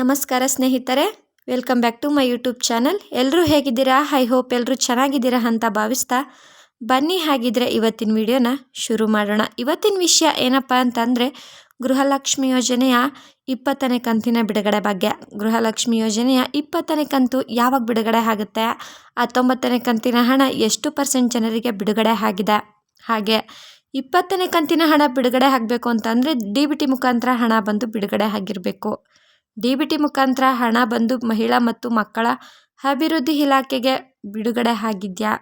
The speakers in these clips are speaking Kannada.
ನಮಸ್ಕಾರ ಸ್ನೇಹಿತರೆ welcome back to my YouTube channel ಎಲ್ಲರೂ ಹೇಗಿದ್ದೀರಾ? ಐ ಹೋಪ್ ಎಲ್ಲರೂ ಚೆನ್ನಾಗಿದ್ದೀರಾ ಅಂತ ಭಾವಿಸ್ತಾ ಬನ್ನಿ. ಹಾಗಿದ್ರೆ ಇವತ್ತಿನ ವಿಡಿಯೋನ ಶುರು ಮಾಡೋಣ. ಇವತ್ತಿನ ವಿಷಯ ಏನಪ್ಪ ಅಂತಂದರೆ, ಗೃಹಲಕ್ಷ್ಮಿ ಯೋಜನೆಯ ಇಪ್ಪತ್ತನೇ ಕಂತಿನ ಬಿಡುಗಡೆ ಬಗ್ಗೆ. ಗೃಹಲಕ್ಷ್ಮಿ ಯೋಜನೆಯ ಇಪ್ಪತ್ತನೇ ಕಂತು ಯಾವಾಗ ಬಿಡುಗಡೆ ಆಗುತ್ತೆ? ಹತ್ತೊಂಬತ್ತನೇ ಕಂತಿನ ಹಣ ಎಷ್ಟು ಪರ್ಸೆಂಟ್ ಜನರಿಗೆ ಬಿಡುಗಡೆ ಆಗಿದೆ? ಹಾಗೆ ಇಪ್ಪತ್ತನೇ ಕಂತಿನ ಹಣ ಬಿಡುಗಡೆ ಆಗಬೇಕು ಅಂತಂದರೆ, ಡಿ ಬಿ ಟಿ ಮುಖಾಂತರ ಹಣ ಬಂದು ಬಿಡುಗಡೆ ಆಗಿರಬೇಕು. ಡಿ ಬಿ ಟಿ ಮುಖಾಂತರ ಹಣ ಬಂದು ಮಹಿಳಾ ಮತ್ತು ಮಕ್ಕಳ ಅಭಿವೃದ್ಧಿ ಇಲಾಖೆಗೆ ಬಿಡುಗಡೆ ಆಗಿದೆಯಾ?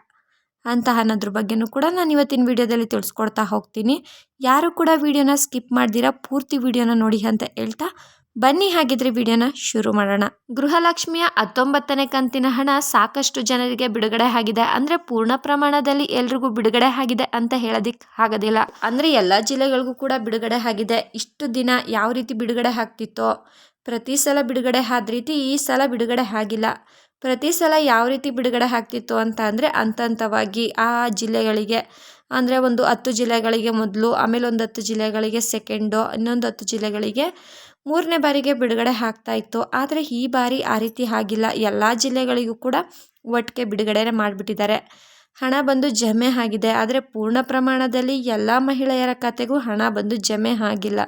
ಅಂತ ಅನ್ನೋದ್ರ ಬಗ್ಗೆನೂ ಕೂಡ ನಾನು ಇವತ್ತಿನ ವಿಡಿಯೋದಲ್ಲಿ ತಿಳಿಸ್ಕೊಡ್ತಾ ಹೋಗ್ತೀನಿ. ಯಾರು ಕೂಡ ವಿಡಿಯೋನ ಸ್ಕಿಪ್ ಮಾಡ್ದಿರಾ, ಪೂರ್ತಿ ವಿಡಿಯೋನ ನೋಡಿ ಅಂತ ಹೇಳ್ತಾ ಬನ್ನಿ ಹಾಗಿದ್ರೆ ವಿಡಿಯೋನ ಶುರು ಮಾಡೋಣ. ಗೃಹಲಕ್ಷ್ಮಿಯ ಹತ್ತೊಂಬತ್ತನೇ ಕಂತಿನ ಹಣ ಸಾಕಷ್ಟು ಜನರಿಗೆ ಬಿಡುಗಡೆ ಆಗಿದೆ ಅಂದರೆ ಪೂರ್ಣ ಪ್ರಮಾಣದಲ್ಲಿ ಎಲ್ರಿಗೂ ಬಿಡುಗಡೆ ಆಗಿದೆ ಅಂತ ಹೇಳೋದಿಕ್ ಆಗೋದಿಲ್ಲ. ಅಂದರೆ ಎಲ್ಲ ಜಿಲ್ಲೆಗಳಿಗೂ ಕೂಡ ಬಿಡುಗಡೆ ಆಗಿದೆ. ಇಷ್ಟು ದಿನ ಯಾವ ರೀತಿ ಬಿಡುಗಡೆ ಆಗ್ತಿತ್ತೋ ಪ್ರತಿ ಸಲ ಬಿಡುಗಡೆ ಆದ ರೀತಿ ಈ ಸಲ ಬಿಡುಗಡೆ ಆಗಿಲ್ಲ. ಪ್ರತಿ ಸಲ ಯಾವ ರೀತಿ ಬಿಡುಗಡೆ ಆಗ್ತಿತ್ತು ಅಂತ ಅಂದರೆ ಹಂತ ಆ ಜಿಲ್ಲೆಗಳಿಗೆ. ಅಂದರೆ ಒಂದು ಹತ್ತು ಜಿಲ್ಲೆಗಳಿಗೆ ಮೊದಲು, ಆಮೇಲೆ ಒಂದು ಹತ್ತು ಜಿಲ್ಲೆಗಳಿಗೆ ಸೆಕೆಂಡು ಇನ್ನೊಂದು ಹತ್ತು ಜಿಲ್ಲೆಗಳಿಗೆ ಮೂರನೇ ಬಾರಿಗೆ ಬಿಡುಗಡೆ ಆಗ್ತಾ ಇತ್ತು. ಆದರೆ ಈ ಬಾರಿ ಆ ರೀತಿ ಆಗಿಲ್ಲ. ಎಲ್ಲ ಜಿಲ್ಲೆಗಳಿಗೂ ಕೂಡ ಒಟ್ಟಿಗೆ ಬಿಡುಗಡೆ ಮಾಡಿಬಿಟ್ಟಿದ್ದಾರೆ. ಹಣ ಬಂದು ಜಮೆ ಆಗಿದೆ. ಆದರೆ ಪೂರ್ಣ ಪ್ರಮಾಣದಲ್ಲಿ ಎಲ್ಲ ಮಹಿಳೆಯರ ಖಾತೆಗೂ ಹಣ ಬಂದು ಜಮೆ ಆಗಿಲ್ಲ.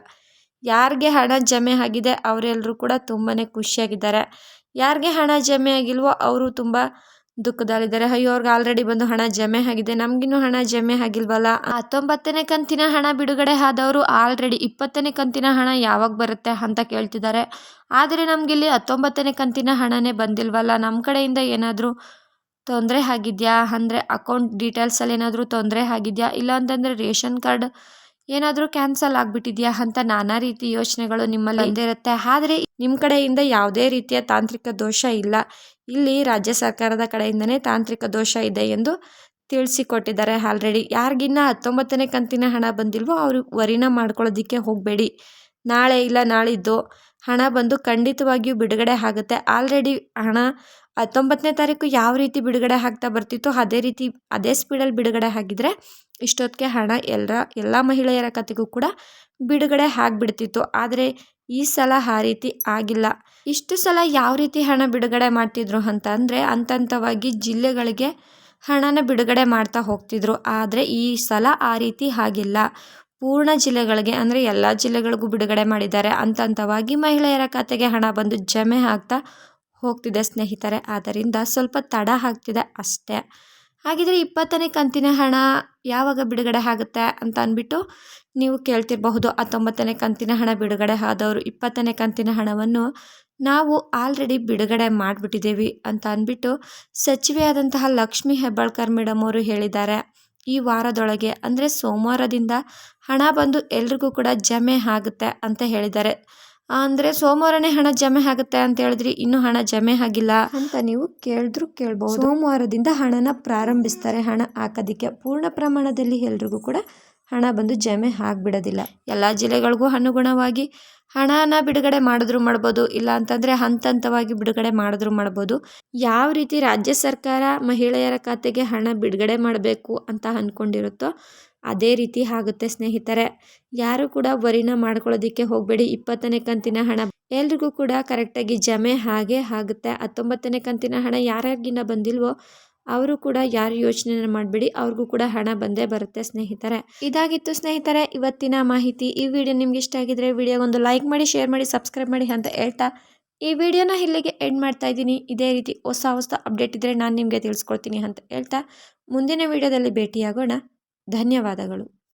ಯಾರಿಗೆ ಹಣ ಜಮೆ ಆಗಿದೆ ಅವರೆಲ್ಲರೂ ಕೂಡ ತುಂಬಾ ಖುಷಿಯಾಗಿದ್ದಾರೆ. ಯಾರಿಗೆ ಹಣ ಜಮೆ ಆಗಿಲ್ವೋ ಅವರು ತುಂಬ ದುಃಖದಲ್ಲಿದ್ದಾರೆ. ಅಯ್ಯೋ, ಅವ್ರಿಗೆ ಆಲ್ರೆಡಿ ಬಂದು ಹಣ ಜಮೆ ಆಗಿದೆ. ನಮಗಿನ್ನೂ ಹಣ ಜಮೆ ಆಗಿಲ್ವಲ್ಲ? ಹತ್ತೊಂಬತ್ತನೇ ಕಂತಿನ ಹಣ ಬಿಡುಗಡೆ ಆದವರು ಆಲ್ರೆಡಿ ಇಪ್ಪತ್ತನೇ ಕಂತಿನ ಹಣ ಯಾವಾಗ ಬರುತ್ತೆ ಅಂತ ಕೇಳ್ತಿದ್ದಾರೆ. ಆದರೆ ನಮಗಿಲ್ಲಿ ಹತ್ತೊಂಬತ್ತನೇ ಕಂತಿನ ಹಣನೇ ಬಂದಿಲ್ವಲ್ಲ? ನಮ್ಮ ಕಡೆಯಿಂದ ಏನಾದರೂ ತೊಂದರೆ ಆಗಿದೆಯಾ? ಅಂದರೆ ಅಕೌಂಟ್ ಡೀಟೇಲ್ಸಲ್ಲಿ ಏನಾದರೂ ತೊಂದರೆ ಆಗಿದೆಯಾ? ಇಲ್ಲ ಅಂತಂದರೆ ರೇಷನ್ ಕಾರ್ಡ್ ಏನಾದರೂ ಕ್ಯಾನ್ಸಲ್ ಆಗಿಬಿಟ್ಟಿದೆಯಾ ಅಂತ ನಾನಾ ರೀತಿ ಯೋಚನೆಗಳು ನಿಮ್ಮಲ್ಲಿ ಇರುತ್ತೆ. ಆದರೆ ನಿಮ್ಮ ಕಡೆಯಿಂದ ಯಾವುದೇ ರೀತಿಯ ತಾಂತ್ರಿಕ ದೋಷ ಇಲ್ಲ. ಇಲ್ಲಿ ರಾಜ್ಯ ಸರ್ಕಾರದ ಕಡೆಯಿಂದನೇ ತಾಂತ್ರಿಕ ದೋಷ ಇದೆ ಎಂದು ತಿಳಿಸಿಕೊಟ್ಟಿದ್ದಾರೆ ಆಲ್ರೆಡಿ. ಯಾರಿಗಿನ್ನ ಹತ್ತೊಂಬತ್ತನೇ ಕಂತಿನ ಹಣ ಬಂದಿಲ್ವೋ ಅವರು ವರಿನ ಮಾಡ್ಕೊಳ್ಳೋದಕ್ಕೆ ಹೋಗಬೇಡಿ. ನಾಳೆ ಇಲ್ಲ ನಾಳಿದ್ದು. ಹಣ ಬಂದು ಖಂಡಿತವಾಗಿಯೂ ಬಿಡುಗಡೆ ಆಗುತ್ತೆ. ಆಲ್ರೆಡಿ ಹಣ ಹತ್ತೊಂಬತ್ತನೇ ತಾರೀಕು ಯಾವ ರೀತಿ ಬಿಡುಗಡೆ ಆಗ್ತಾ ಬರ್ತಿತ್ತು ಅದೇ ರೀತಿ, ಅದೇ ಸ್ಪೀಡಲ್ಲಿ ಬಿಡುಗಡೆ ಆಗಿದ್ರೆ ಇಷ್ಟೊತ್ತಿಗೆ ಹಣ ಎಲ್ಲರ ಎಲ್ಲ ಮಹಿಳೆಯರ ಕತೆಗೂ ಕೂಡ ಬಿಡುಗಡೆ ಆಗಿಬಿಡ್ತಿತ್ತು. ಆದರೆ ಈ ಸಲ ಆ ರೀತಿ ಆಗಿಲ್ಲ. ಇಷ್ಟು ಸಲ ಯಾವ ರೀತಿ ಹಣ ಬಿಡುಗಡೆ ಮಾಡ್ತಿದ್ರು ಅಂತ ಅಂದರೆ ಹಂತವಾಗಿ ಜಿಲ್ಲೆಗಳಿಗೆ ಹಣನ ಬಿಡುಗಡೆ ಮಾಡ್ತಾ ಹೋಗ್ತಿದ್ರು. ಆದರೆ ಈ ಸಲ ಆ ರೀತಿ ಆಗಿಲ್ಲ. ಪೂರ್ಣ ಜಿಲ್ಲೆಗಳಿಗೆ, ಅಂದರೆ ಎಲ್ಲ ಜಿಲ್ಲೆಗಳಿಗೂ ಬಿಡುಗಡೆ ಮಾಡಿದ್ದಾರೆ. ಹಂತ ಹಂತವಾಗಿ ಮಹಿಳೆಯರ ಖಾತೆಗೆ ಹಣ ಬಂದು ಜಮೆ ಆಗ್ತಾ ಹೋಗ್ತಿದೆ ಸ್ನೇಹಿತರೆ. ಆದ್ದರಿಂದ ಸ್ವಲ್ಪ ತಡ ಆಗ್ತಿದೆ ಅಷ್ಟೇ. ಹಾಗಿದ್ರೆ ಇಪ್ಪತ್ತನೇ ಕಂತಿನ ಹಣ ಯಾವಾಗ ಬಿಡುಗಡೆ ಆಗುತ್ತೆ ಅಂತ ಅಂದ್ಬಿಟ್ಟು ನೀವು ಕೇಳ್ತಿರಬಹುದು. ಹತ್ತೊಂಬತ್ತನೇ ಕಂತಿನ ಹಣ ಬಿಡುಗಡೆ ಆದವರು ಇಪ್ಪತ್ತನೇ ಕಂತಿನ ಹಣವನ್ನು ನಾವು ಆಲ್ರೆಡಿ ಬಿಡುಗಡೆ ಮಾಡಿಬಿಟ್ಟಿದ್ದೀವಿ ಅಂತ ಅಂದ್ಬಿಟ್ಟು ಸಚಿವೆಯಾದಂತಹ ಲಕ್ಷ್ಮೀ ಹೆಬ್ಬಾಳ್ಕರ್ ಮೇಡಮ್ ಅವರು ಹೇಳಿದ್ದಾರೆ. ಈ ವಾರದೊಳಗೆ ಅಂದರೆ ಸೋಮವಾರದಿಂದ ಹಣ ಬಂದು ಎಲ್ರಿಗೂ ಕೂಡ ಜಮೆ ಆಗುತ್ತೆ ಅಂತ ಹೇಳಿದ್ದಾರೆ. ಅಂದರೆ ಸೋಮವಾರನೇ ಹಣ ಜಮೆ ಆಗುತ್ತೆ ಅಂತ ಹೇಳಿದ್ರಿ ಇನ್ನೂ ಹಣ ಜಮೆ ಆಗಿಲ್ಲ. ಅಂತ ನೀವು ಕೇಳಿದ್ರು ಕೇಳ್ಬೋದು. ಸೋಮವಾರದಿಂದ ಹಣನ ಪ್ರಾರಂಭಿಸ್ತಾರೆ ಹಣ ಹಾಕೋದಕ್ಕೆ. ಪೂರ್ಣ ಪ್ರಮಾಣದಲ್ಲಿ ಎಲ್ರಿಗೂ ಕೂಡ ಹಣ ಬಂದು ಜಮೆ ಆಗ್ಬಿಡೋದಿಲ್ಲ. ಎಲ್ಲ ಜಿಲ್ಲೆಗಳಿಗೂ ಅನುಗುಣವಾಗಿ ಹಣನ ಬಿಡುಗಡೆ ಮಾಡಿದ್ರು ಮಾಡ್ಬೋದು, ಇಲ್ಲ ಅಂತಂದರೆ ಹಂತ ಹಂತವಾಗಿ ಬಿಡುಗಡೆ ಮಾಡಿದ್ರು ಮಾಡ್ಬೋದು. ಯಾವ ರೀತಿ ರಾಜ್ಯ ಸರ್ಕಾರ ಮಹಿಳೆಯರ ಖಾತೆಗೆ ಹಣ ಬಿಡುಗಡೆ ಮಾಡಬೇಕು ಅಂತ ಅಂದ್ಕೊಂಡಿರುತ್ತೋ ಅದೇ ರೀತಿ ಆಗುತ್ತೆ ಸ್ನೇಹಿತರೆ. ಯಾರು ಕೂಡ ವರಿನ ಮಾಡ್ಕೊಳ್ಳೋದಕ್ಕೆ ಹೋಗಬೇಡಿ. ಇಪ್ಪತ್ತನೇ ಕಂತಿನ ಹಣ ಎಲ್ರಿಗೂ ಕೂಡ ಕರೆಕ್ಟಾಗಿ ಜಮೆ ಹಾಗೆ ಆಗುತ್ತೆ. ಹತ್ತೊಂಬತ್ತನೇ ಕಂತಿನ ಹಣ ಯಾರಾಗಿನ ಬಂದಿಲ್ವೋ ಅವರು ಕೂಡ ಯಾರು ಯೋಚನೆ ಮಾಡಬೇಡಿ, ಅವ್ರಿಗೂ ಕೂಡ ಹಣ ಬಂದೇ ಬರುತ್ತೆ ಸ್ನೇಹಿತರೆ. ಇದಾಗಿತ್ತು ಸ್ನೇಹಿತರೆ, ಇವತ್ತಿನ ಮಾಹಿತಿ. ಈ ವಿಡಿಯೋ ನಿಮ್ಗೆ ಇಷ್ಟ ಆಗಿದ್ರೆ ಒಂದು ಲೈಕ್ ಮಾಡಿ, ಶೇರ್ ಮಾಡಿ, ಸಬ್ಸ್ಕ್ರೈಬ್ ಮಾಡಿ ಅಂತ ಹೇಳ್ತಾ ಈ ವಿಡಿಯೋನ ಇಲ್ಲಿಗೆ ಎಂಡ್ ಮಾಡ್ತಾ ಇದ್ದೀನಿ. ಇದೇ ರೀತಿ ಹೊಸ ಹೊಸ ಅಪ್ಡೇಟ್ ಇದ್ದರೆ ನಾನು ನಿಮಗೆ ತಿಳಿಸ್ಕೊಡ್ತೀನಿ ಅಂತ ಹೇಳ್ತಾ ಮುಂದಿನ ವಿಡಿಯೋದಲ್ಲಿ ಭೇಟಿಯಾಗೋಣ. ಧನ್ಯವಾದಗಳು.